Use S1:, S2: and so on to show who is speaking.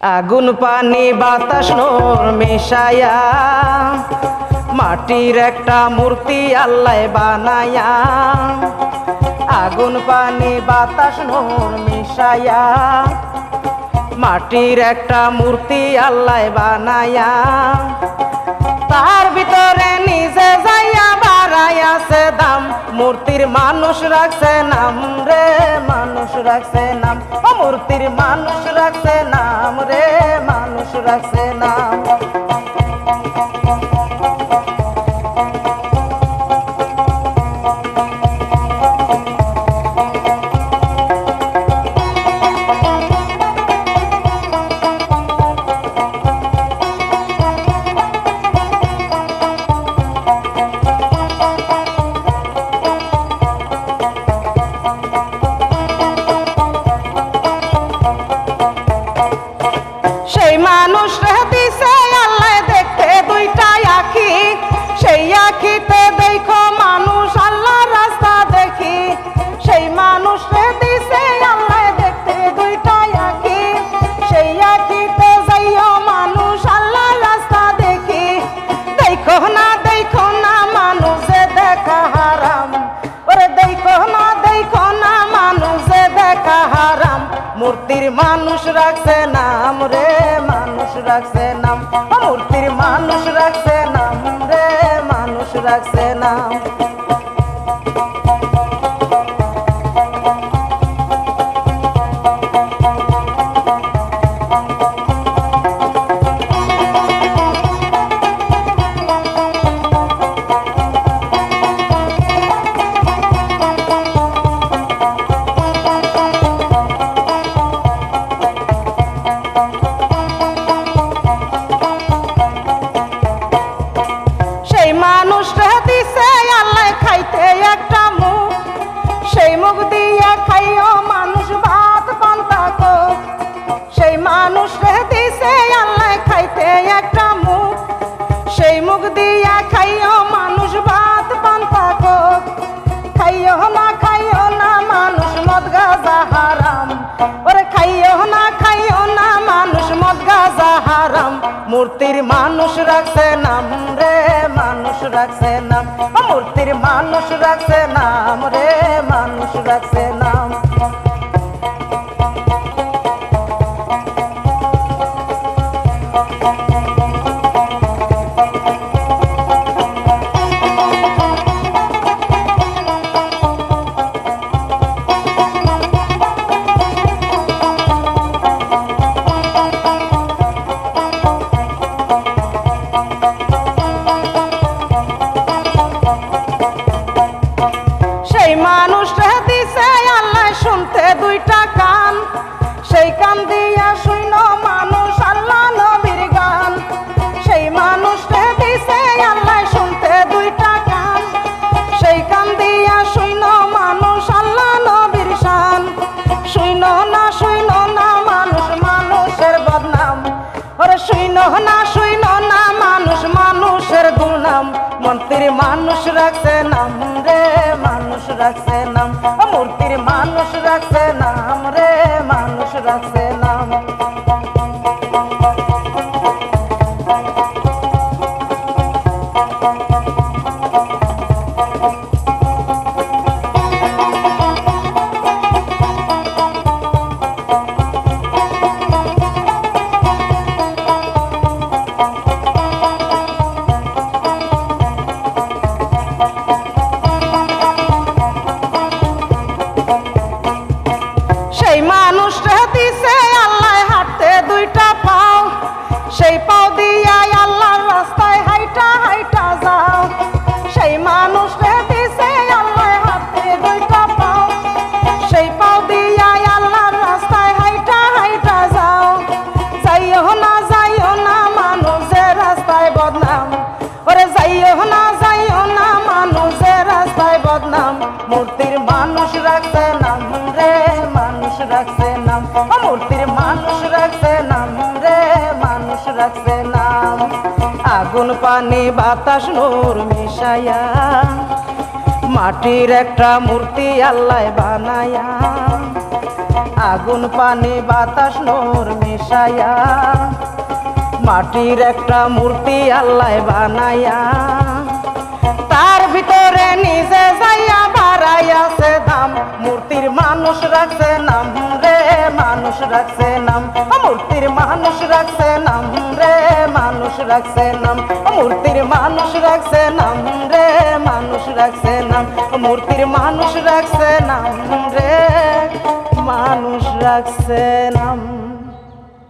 S1: আগুন পানি বাতাস নোর মেশায়া। মাটির একটা মূর্তি আল্লাহ বানায়া। আগুন পানি বাতাস নোর মিশায়া। মাটির একটা মূর্তি আল্লাহ বানায়া। তার ভিতরে নিজে যাইয়া বাড়াই আছে দাম। মূর্তির মানুষ রাখছে নাম রে, মানুষ রাখছে নাম। ও মূর্তির মানুষ রাখছে নাম। রাখছে মানুষ রাখছে নাম রে, মানুষ রাখছে নাম। মূর্তির মানুষ রাখছে নাম রে, মানুষ রাখছে নাম। রাখছে নাম। মূর্তির মানুষ রাখছে নাম রে মানুষ রাখছে নাম। রাখছে নাম রে মানুষ রাখছে নাম। মূর্তির মানুষ মূর্তির মানুষ রাখছে নাম রে, মানুষ রাখছে নাম। মূর্তির মানুষ রাখছে নাম রে, মানুষ রাখছে নাম। আগুন, পানি, বাতাস, নূর মিশায়া। মাটির একটা মূর্তি আল্লাহ বানায়া। আগুন, পানি, বাতাস, নোর মিশাইয়া মাটির একটা মূর্তি আল্লাহ বানায়া। তার ভিতরে নিজে যাইয়া বাড়াইয়াছে দাম, মূর্তির মানুষ রাখছে নাম রে, মানুষ রাখছে নাম। মূর্তির মানুষ রাখছে নাম রে, মানুষ রাখছে নাম। মূর্তির মানুষ রাখছে নাম রে, মানুষ রাখছে নাম। মূর্তির মানুষ রাখছে নাম রে, মানুষ রাখছে নাম।